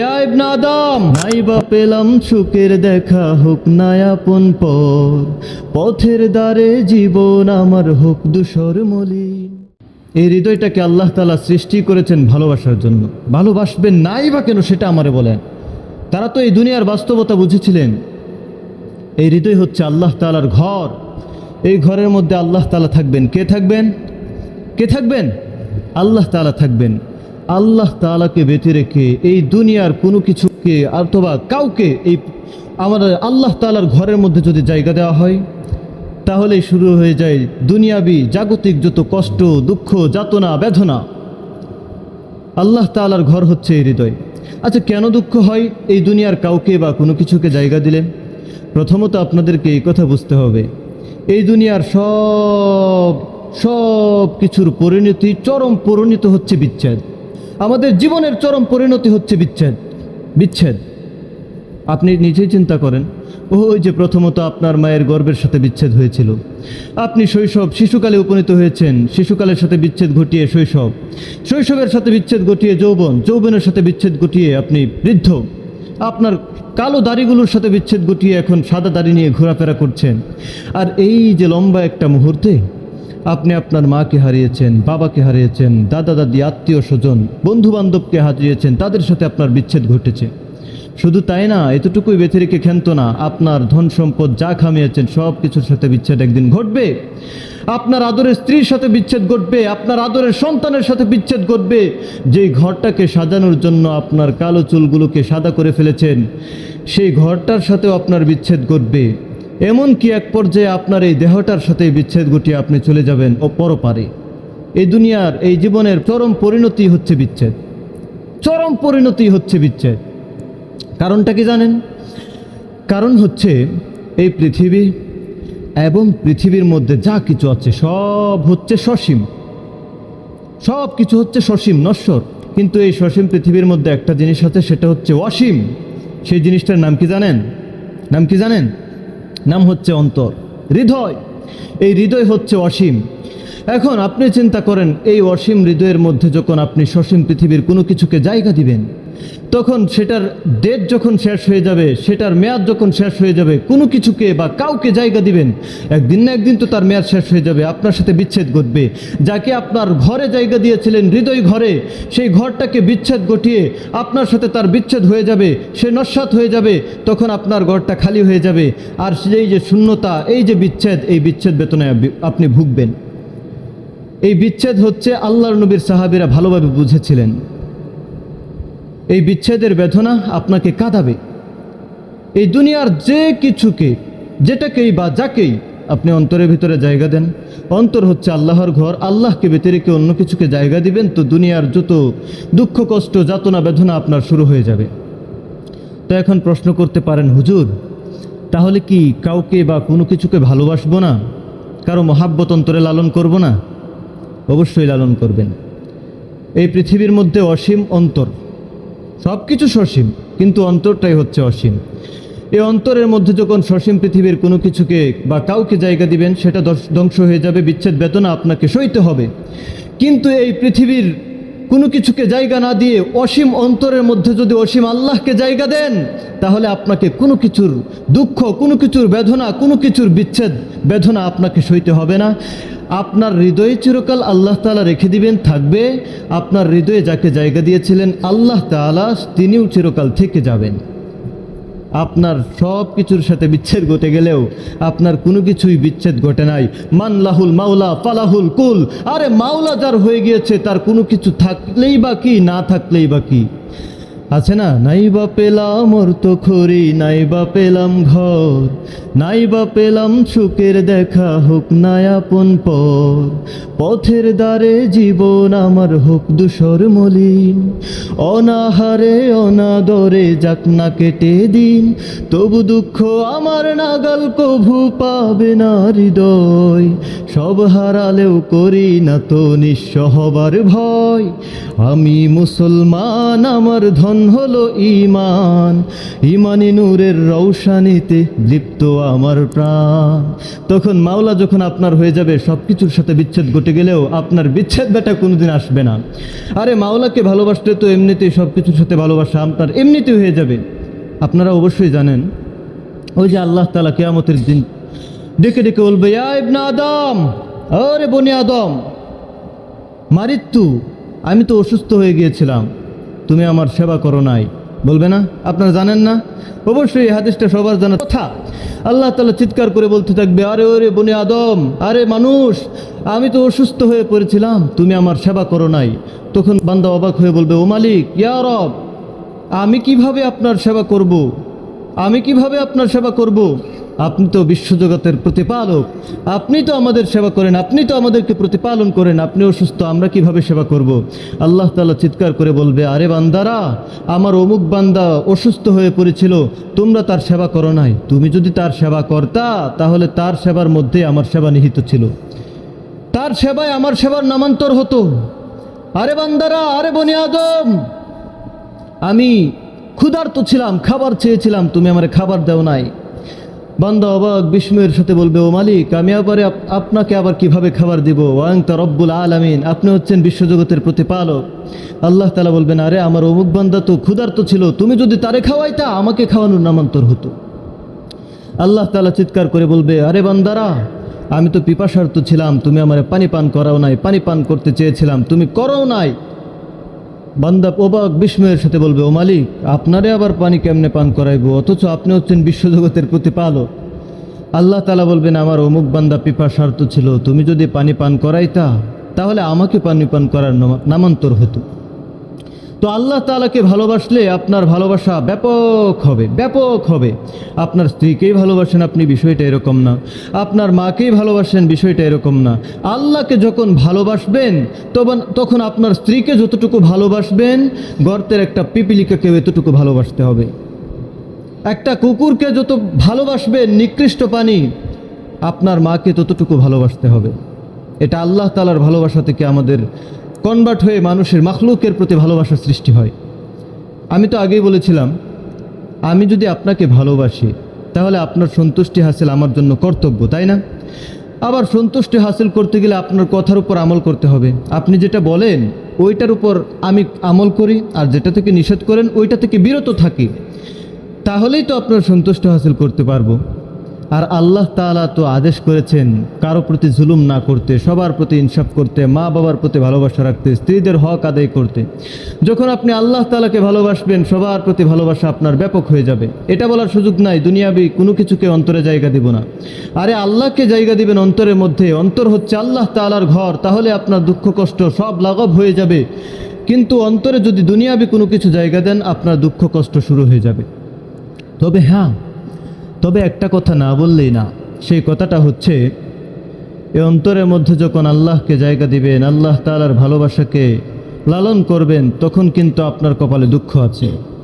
Naadam নাই বা পেলাম সুখের দেখা হোক নায়াপন পর পথের দ্বারে জীবন আমার হোক দুসর মলিন এই হৃদয়টাকে আল্লাহ তালা সৃষ্টি করেছেন ভালোবাসার জন্য। ভালোবাসবেন নাই বা কেন সেটা আমারে বলেন। তারা তো এই দুনিয়ার বাস্তবতা বুঝেছিলেন। এই হৃদয় হচ্ছে আল্লাহ তালার ঘর। এই ঘরের মধ্যে আল্লাহ তালা থাকবেন। কে থাকবেন? কে থাকবেন? আল্লাহ তালা থাকবেন। আল্লাহ তালাকে বেঁচে রেখে এই দুনিয়ার কোনো কিছুকে অথবা কাউকে এই আমাদের আল্লাহ তালার ঘরের মধ্যে যদি জায়গা দেওয়া হয় তাহলে শুরু হয়ে যায় দুনিয়াবি জাগতিক যত কষ্ট, দুঃখ, যাতনা, বেদনা। আল্লাহ তালার ঘর হচ্ছে এই হৃদয়। আচ্ছা কেন দুঃখ হয়? এই দুনিয়ার কাউকে বা কোনো কিছুকে জায়গা দিলে? প্রথমত আপনাদেরকে এই কথা বুঝতে হবে। এই দুনিয়ার সব সব কিছুর পরিণতি, চরম পরিণত হচ্ছে বিচ্ছেদ। আমাদের জীবনের চরম পরিণতি হচ্ছে বিচ্ছেদ। বিচ্ছেদ। আপনি নিজেই চিন্তা করেন ওই যে প্রথমত আপনার মায়ের গর্ভের সাথে বিচ্ছেদ হয়েছিল। আপনি শৈশব, শিশুকালে উপনীত হয়েছেন, শিশুকালের সাথে বিচ্ছেদ ঘটিয়ে শৈশব। শৈশবের সাথে বিচ্ছেদ ঘটিয়ে যৌবন, যৌবনের সাথে বিচ্ছেদ ঘটিয়ে আপনি বৃদ্ধ। আপনার কালো দাড়িগুলোর সাথে বিচ্ছেদ ঘটিয়ে এখন সাদা দাড়ি নিয়ে ঘোরাফেরা করছেন। আর এই যে লম্বা একটা মুহূর্তে আপনি আপনার মাকে হারিয়েছেন, বাবাকে হারিয়েছেন, দাদা, দাদি, আত্মীয়, স্বজন বন্ধু বান্ধবকে হারিয়েছেন, তাদের সাথে আপনার বিচ্ছেদ ঘটেছে। শুধু তাই না, এতটুকুই বেঁচে রেখে খেনত না, আপনার ধন সম্পদ যা খামিয়েছেন সব কিছুর সাথে বিচ্ছেদ একদিন ঘটবে। আপনার আদরের স্ত্রীর সাথে বিচ্ছেদ ঘটবে, আপনার আদরের সন্তানের সাথে বিচ্ছেদ ঘটবে। যেই ঘরটাকে সাজানোর জন্য আপনার কালো চুলগুলোকে সাদা করে ফেলেছেন, সেই ঘরটার সাথেও আপনার বিচ্ছেদ ঘটবে। এমনকি এক পর্যায়ে আপনার এই দেহটার সাথে বিচ্ছেদ ঘটিয়ে আপনি চলে যাবেন ও পরপারে। এই দুনিয়ার এই জীবনের চরম পরিণতি হচ্ছে বিচ্ছেদ। চরম পরিণতি হচ্ছে বিচ্ছেদ। কারণটা কি জানেন? কারণ হচ্ছে এই পৃথিবী এবং পৃথিবীর মধ্যে যা কিছু আছে সব হচ্ছে সসীম। সব কিছু হচ্ছে সসীম, নশ্বর। কিন্তু এই সসীম পৃথিবীর মধ্যে একটা জিনিস আছে, সেটা হচ্ছে অসীম। সেই জিনিসটার নাম কি জানেন? নাম কি জানেন? নাম হচ্ছে অন্তর। হৃদয়। এই হৃদয় হচ্ছে অসীম। এখন আপনি চিন্তা করেন, এই অসীম হৃদয়ের মধ্যে যখন আপনি সসীম পৃথিবীর কোনো কিছুকে জায়গা দিবেন তখন সেটার ডেট যখন শেষ হয়ে যাবে, সেটার মেয়াদ যখন শেষ হয়ে যাবে, কোনো কিছুকে বা কাউকে জায়গা দিবেন, একদিন না একদিন তো তার মেয়াদ শেষ হয়ে যাবে, আপনার সাথে বিচ্ছেদ ঘটবে। যাকে আপনার ঘরে জায়গা দিয়েছিলেন, হৃদয় ঘরে, সেই ঘরটাকে বিচ্ছেদ ঘটিয়ে আপনার সাথে তার বিচ্ছেদ হয়ে যাবে, সে নস্বাত হয়ে যাবে, তখন আপনার ঘরটা খালি হয়ে যাবে। আর সেই যে শূন্যতা, এই যে বিচ্ছেদ, এই বিচ্ছেদ বেতনে আপনি ভুগবেন। এই বিচ্ছেদ হচ্ছে আল্লাহর নবীর সাহাবিরা ভালোভাবে বুঝেছিলেন। এই বিচ্ছেদের বেদনা আপনাকে কাঁদাবে। এই দুনিয়ার যে কিছুকে, যেটাকেই বা যাকেই আপনি অন্তরের ভিতরে জায়গা দেন, অন্তর হচ্ছে আল্লাহর ঘর, আল্লাহকে রেখে অন্য কিছুকে জায়গা দিবেন, তো দুনিয়ার যত দুঃখ, কষ্ট, যাতনা, বেদনা আপনার শুরু হয়ে যাবে। তো এখন প্রশ্ন করতে পারেন, হুজুর, তাহলে কি কাউকে বা কোনো কিছুকে ভালোবাসবো না? কারও মহাব্বত অন্তরে লালন করব না? অবশ্যই লালন করবেন। এই পৃথিবীর মধ্যে অসীম অন্তর। সব কিছু সসীম, কিন্তু অন্তরটাই হচ্ছে অসীম। এই অন্তরের মধ্যে যখন সসীম পৃথিবীর কোনো কিছুকে বা কাউকে জায়গা দিবেন, সেটা ধ্বংস হয়ে যাবে, বিচ্ছেদ বেতনা আপনাকে সইতে হবে। কিন্তু এই পৃথিবীর কোনো কিছুকে জায়গা না দিয়ে অসীম অন্তরের মধ্যে যদি অসীম আল্লাহকে জায়গা দেন, তাহলে আপনাকে কোনো কিছুর দুঃখ, কোনো কিছুর বেদনা, কোনো কিছুর বিচ্ছেদ, বেদনা আপনাকে সইতে হবে না। আপনার হৃদয়ে চিরকাল আল্লাহ তালা রেখে দিবেন, থাকবে। আপনার হৃদয়ে যাকে জায়গা দিয়েছিলেন আল্লাহ তালা তিনিও চিরকাল থেকে যাবেন। আপনার সব কিছুর সাথে বিচ্ছেদ ঘটে গেলেও আপনার কোনো কিছুই বিচ্ছেদ ঘটে নাই। মানলাহুল মাওলা, ফালাহুল কুল। আরে মাওলা যার হয়ে গিয়েছে, তার কোনো কিছু থাকলেই বা কি, না থাকলেই বা কি? আছে না? নাই বা পেলাম অর্থ খড়ি নাই বা পেলাম ঘর। নাই বা পেলাম সুখের দেখা হোক নায়াপন পর পথের দ্বারে জীবন আমার হোক দুসর মলিন। অনাহারে, অনাদরে যাক না কেটে দিন। তবু দুঃখ আমার নাগাল কভু পাবে না হৃদয়। সব হারালেও করি না তো নিঃস্ব হবার ভয়। আমি মুসলমান, আমার ধন তখন হলো ইমান, ইমানি নূরের রৌশানিতে লিপ্ত আমার প্রাণ। তখন মাওলা যখন আপনার হয়ে যাবে সব কিছুর সাথে বিচ্ছেদ ঘটে গেলেও আপনার বিচ্ছেদ বেটা কোনোদিন আসবে না। আরে মাওলাকে ভালোবাসতে তো এমনিতেই সব কিছুর সাথে ভালোবাসা আপনার এমনিতেই হয়ে যাবে। আপনারা অবশ্যই জানেন, ওই যে আল্লাহ তালা কেয়ামতের দিন ডেকে ডেকে বলবে ইবনা আদম আরে বনি আদম মারিত্তু আমি তো অসুস্থ হয়ে গিয়েছিলাম। তুমি আমার সেবা করো নাই। বলবে না? আপনারা জানেন না? অবশ্যই হাদিসটা সবার জানা কথা। আল্লাহ তালা চিৎকার করে বলতে থাকবে, আরে, ওরে বনে আদম, আরে মানুষ, আমি তো অসুস্থ হয়ে পড়েছিলাম, তুমি আমার সেবা করো নাই। তখন বান্দা অবাক হয়ে বলবে, ও মালিক, ইয়া রব, আমি কীভাবে আপনার সেবা করব। আমি কীভাবে আপনার সেবা করব। আপনি তো বিশ্বজগতের প্রতিপালক। আপনি তো আমাদের সেবা করেন, আপনি তো আমাদেরকে প্রতিপালন করেন, আপনি অসুস্থ, আমরা কীভাবে সেবা করব। আল্লাহ তালা চিৎকার করে বলবে, আরে বান্দারা, আমার অমুক বান্দা অসুস্থ হয়ে পড়েছিল, তোমরা তার সেবা করো নাই। তুমি যদি তার সেবা কর্তা, তাহলে তার সেবার মধ্যে আমার সেবা নিহিত ছিল। তার সেবায় আমার সেবার নামান্তর হতো। আরে বান্দারা, আরে বনি আদম, আমি ক্ষুধার্ত ছিলাম, খাবার চেয়েছিলাম, তুমি আমার খাবার দাও নাই। বান্দা অবাক বিস্ময়ের সাথে বলবে, ও মালিক, আমি আবার আপনাকে আবার কীভাবে খাবার দিব? ওয়াং তা রব্বুল আলামিন আপনি হচ্ছেন বিশ্বজগতের প্রতিপালক আল্লাহ তালা বলবেন, আরে আমার অমুক বান্দা তো ক্ষুধার্ত ছিল, তুমি যদি তারে খাওয়াইতা, আমাকে খাওয়ানোর নামান্তর হতো আল্লাহ তালা চিৎকার করে বলবে, আরে বান্দারা, আমি তো পিপাসার্থ ছিলাম, তুমি আমার পানি পান করাও নাই, পানি পান করতে চেয়েছিলাম, তুমি করো নাই বান্দা ওবাক বিস্ময়ের সাথে বলবে, ও মালিক, আপনারে আবার পানি কেমনে পান করাইবো? অথচ আপনি হচ্ছেন বিশ্বজগতের প্রতিপালক। আল্লাহ তালা বলবেন, আমার অমুক বান্দা পিপাসার্থ ছিল, তুমি যদি পানি পান করাইতা, তাহলে আমাকে পানি পান করার নামান্তর হতো। তো আল্লাহ তালাকে ভালোবাসলে আপনার ভালোবাসা ব্যাপক হবে ব্যাপক হবে। আপনার স্ত্রীকেই ভালোবাসেন আপনি, বিষয়টা এরকম না। আপনার মাকেই ভালোবাসেন, বিষয়টা এরকম না। আল্লাহকে যখন ভালোবাসবেন, তখন তখন আপনার স্ত্রীকে যতটুকু ভালোবাসবেন, গর্তের একটা পিপিলিকাকেও এতটুকু ভালোবাসতে হবে। একটা কুকুরকে যত ভালোবাসবেন, নিকৃষ্ট পানি, আপনার মাকে ততটুকু ভালোবাসতে হবে। এটা আল্লাহ তালার ভালোবাসা থেকে আমাদের কনভার্ট হয়ে মানুষের মাখলুকের প্রতি ভালোবাসার সৃষ্টি হয়। আমি তো আগেই বলেছিলাম, আমি যদি আপনাকে ভালোবাসি, তাহলে আপনার সন্তুষ্টি হাসিল আমার জন্য কর্তব্য, তাই না? আবার সন্তুষ্টি হাসিল করতে গেলে আপনার কথার উপর আমল করতে হবে। আপনি যেটা বলেন, ওইটার উপর আমি আমল করি, আর যেটা থেকে নিষেধ করেন, ওইটা থেকে বিরত থাকি। তাহলেই তো আপনার সন্তুষ্ট হাসিল করতে পারব। আর আল্লাহ তাআলা তো আদেশ করেছেন, কারও প্রতি জুলুম না করতে, সবার প্রতি ইনসাফ করতে, মা বাবার প্রতি ভালোবাসা রাখতে, স্ত্রীদের হক আদায় করতে। যখন আপনি আল্লাহ তাআলাকে ভালোবাসবেন, সবার প্রতি ভালোবাসা আপনার ব্যাপক হয়ে যাবে। এটা বলার সুযোগ নাই, দুনিয়াবি কোনো কিছুকে অন্তরে জায়গা দিব না। আরে আল্লাহকে জায়গা দিবেন অন্তরের মধ্যে, অন্তর হচ্ছে আল্লাহ তাআলার ঘর, তাহলে আপনার দুঃখ, কষ্ট সব লাঘব হয়ে যাবে। কিন্তু অন্তরে যদি দুনিয়াবি কোনো কিছু জায়গা দেন, আপনার দুঃখ, কষ্ট শুরু হয়ে যাবে। তবে হ্যাঁ তবে একটা কথা না বললেই না, সেই কথাটা হচ্ছে, এ অন্তরের মধ্যে যখন আল্লাহকে জায়গা দিবেন, আল্লাহ তালার ভালোবাসাকে লালন করবেন, তখন কিন্তু আপনার কপালে দুঃখ আছে।